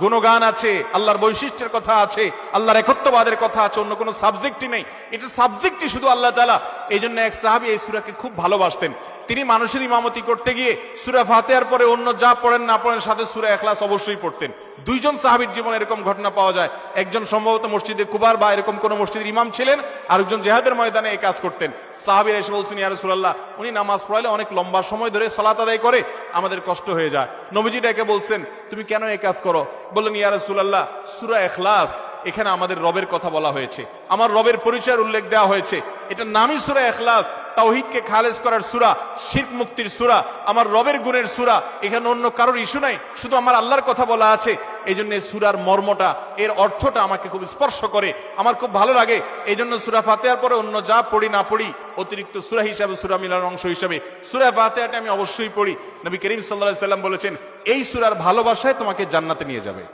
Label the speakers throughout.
Speaker 1: গুণগান আছে, আল্লাহর বৈশিষ্ট্যের কথা আছে, আল্লাহর একত্ববাদের কথা আছে, অন্য কোনো সাবজেক্টই নেই। এটা সাবজেক্টই শুধু আল্লাহ তালা এই জন্য এক সাহাবি এই সুরাকে খুব ভালোবাসতেন। তিনি মানুষের ইমামতি করতে গিয়ে সুরা ফাতেহার পরে অন্য যা পড়েন না পড়েন সাথে সুরা এখলাস অবশ্যই পড়তেন। দুইজন সাহাবির জীবনে এরকম ঘটনা পাওয়া যায়। একজন সম্ভবত মসজিদে কুবার বা এরকম কোন মসজিদের ইমাম ছিলেন, আরেকজন জেহাদের ময়দানে এই কাজ করতেন। সাহাবির এসে বলছেন, ইয়া রাসূলুল্লাহ, উনি নামাজ পড়ালে অনেক লম্বা সময় ধরে সালাত আদায় করে, আমাদের কষ্ট হয়ে যায়। নবীজি ডেকে বলছেন, তুমি কেন এই কাজ করো? বললেন, ইয়া রাসূলুল্লাহ, সূরা ইখলাস এখানে আমাদের রবের কথা বলা হয়েছে। আমার রবের পরিচয়ের উল্লেখ দেওয়া হয়েছে। এটা নামই সুরা এখলাস তাওহীদকে খালেজ করার সুরা, শিরক মুক্তির সুরা, আমার রবের গুণের সুরা। এখানে অন্য কারোর ইস্যু নাই, শুধু আমার আল্লাহর কথা বলা আছে। এই জন্য সূরার মর্মটা, এর অর্থটা আমাকে খুব স্পর্শ করে, আমার খুব ভালো লাগে। এই জন্য সুরা ফাতিহার পরে অন্য যা পড়ি না পড়ি, অতিরিক্ত সুরা হিসাবে, সুরা মিলার অংশ হিসাবে, সূরা ফাতিহাটা আমি অবশ্যই পড়ি। নবী করিম আলাইহি সাল্লাম বলেছেন, এই সুরার ভালোবাসায় তোমাকে জান্নাতে নিয়ে যাবে।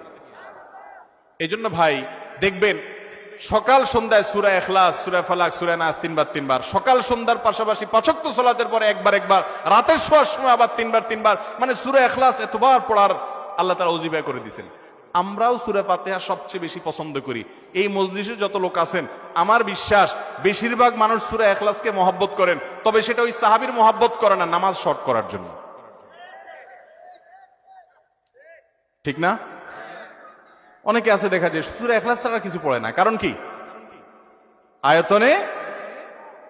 Speaker 1: এই ভাই দেখবেন, সকাল সন্ধ্যায় সুরা এখলাস সুরা ফালাক, সুরা নাস তিনবার তিনবার। সকাল সন্ধ্যার পাশাপাশি পাচক্ত সোলাতের পরে একবার একবার। রাতের শোয়ার সময় আবার তিনবার তিনবার। মানে সুরা এখলাস এতবার পড়ার আল্লাহ তারা অজিবা করে দিয়েছেন। আমরাও সুরা ফাতেহা সবচেয়ে বেশি পছন্দ করি। এই মজলিসে যত লোক আছেন, আমার বিশ্বাস বেশিরভাগ মানুষ সুরা এখলাসকে মহব্বত করেন, তবে সেটা ওই সাহাবির মহব্বত করে না, নামাজ শর্ট করার জন্য। ঠিক না? অনেকে আছে দেখা যায়, সুরা এখলাস ছাড়া কিছু পড়ে না। কারণ কি? আয়তনে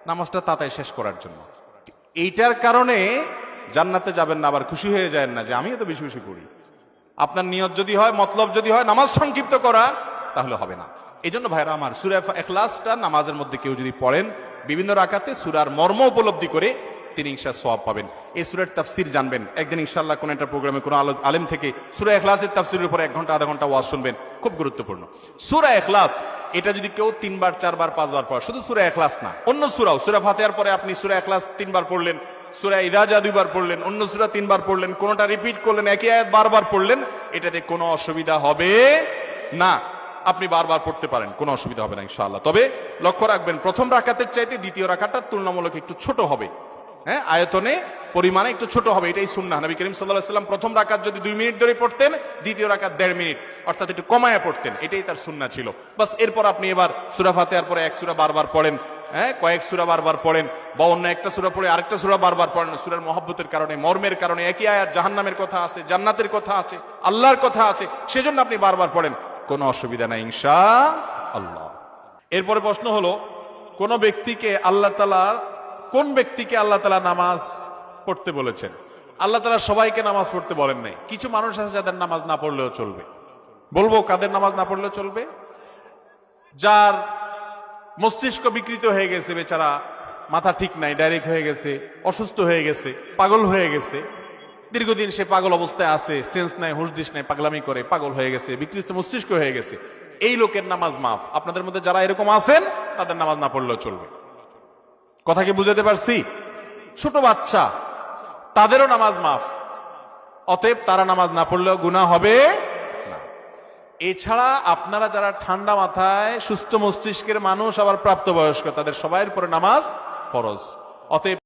Speaker 1: নামাজটা তাতায় শেষ করার জন্য। এইটার কারণে জান্নাতে যাবেন না, আবার খুশি হয়ে যায় না যে আমিও তো বেশি বেশি করি। আপনার নিয়ত যদি হয়, মতলব যদি হয়, নামাজ সংক্ষিপ্ত করা, তাহলে হবে না। এই জন্য ভাইরা আমার সুরা এখলাসটা নামাজের মধ্যে কেউ যদি পড়েন, বিভিন্ন রাকাতে সুরার মর্ম উপলব্ধি করে তিনি ইনশা সোয়াব পাবেন। এই সুরের তাফসির জানবেন। একদিন ইনশাল্লাহ কোন একটা প্রোগ্রামে কোনো আলো আলেম থেকে সুরা এখলাসের তাফসিরের উপরে এক ঘণ্টা, আধা ঘণ্টা ওয়াজ শুনবেন। খুব গুরুত্বপূর্ণ। সুরা এখলাস এটা যদি কেউ তিনবার, চারবার, পাঁচবার পড়ে, শুধু সুরা এখলাস না, অন্য সুরাও। সুরা ফাতেহার পরে আপনি সুরা এখলাস তিনবার পড়লেন, সুরা ইদাজা দুইবার পড়লেন, অন্য সুরা তিনবার পড়লেন, কোনটা রিপিট করলেন, একই আয়াত বারবার পড়লেন, এটাতে কোনো অসুবিধা হবে না। আপনি বারবার পড়তে পারেন, কোনো অসুবিধা হবে না ইনশাআল্লাহ। তবে লক্ষ্য রাখবেন, প্রথম রাখাতের চাইতে দ্বিতীয় রাকাতটা তুলনামূলক একটু ছোট হবে। হ্যাঁ আয়তনে, পরিমাণে একটু ছোট হবে, এটাই সুন্নাহ। নবী করিম আলাইহি সাল্লাম প্রথম রাকাত যদি দুই মিনিট ধরে পড়তেন, দ্বিতীয় রাকাত দেড় মিনিট, অর্থাৎ একটু কমায়া পড়তেন, এটাই তার সুন্নাহ ছিল। বাস, এরপর আপনি এবার সূরা ফাতিহার পরে এক সূরা বারবার পড়েন হ্যাঁ কয়েক সূরা বারবার পড়েন, বা অন্য একটা সূরা পড়ে আরেকটা সূরা বারবার পড়েন, সূরার মহব্বতের কারণে, মর্মের কারণে, একই আয়াত জাহান্নামের কথা আছে, জান্নাতের কথা আছে, আল্লাহর কথা আছে, সেজন্য আপনি বারবার পড়েন। কোনো অসুবিধা নাই ইনশা আল্লাহ এরপরে প্রশ্ন হলো, কোন ব্যক্তিকে আল্লাহ তালা কোন ব্যক্তিকে আল্লাহ তালা নামাজ পড়তে বলেছেন? আল্লাহ তালা সবাইকে নামাজ পড়তে বলেন নাই। কিছু মানুষ আছে যাদের নামাজ না পড়লেও চলবে। বলব, কাদের নামাজ না পড়লেও চলবে? যার মস্তিষ্ক বিকৃত হয়ে গেছে, বেচারা মাথা ঠিক নাই, ডাইরেক্ট হয়ে গেছে, অসুস্থ হয়ে গেছে, পাগল হয়ে গেছে। দীর্ঘদিন সে পাগল অবস্থায় আছে, সেন্স নাই হুশদিস নাই, পাগলামি করে, পাগল হয়ে গেছে, বিকৃত মস্তিষ্ক হয়ে গেছে। এই লোকের নামাজ মাফ। আপনাদের মধ্যে যারা এরকম আছেন, তাদের নামাজ না পড়লেও চলবে। কথা কি বুঝাতে পারছি? ছোট বাচ্চা, তাদেরও নামাজ মাফ। অতএব তারা নামাজ না পড়লেও গুণা হবে এছাড়া আপনারা যারা ঠান্ডা মাথায় সুস্থ মস্তিষ্কের মানুষ, আবার প্রাপ্তবয়স্ক, তাদের সবাইয়ের পরে নামাজ ফরজ। অতএব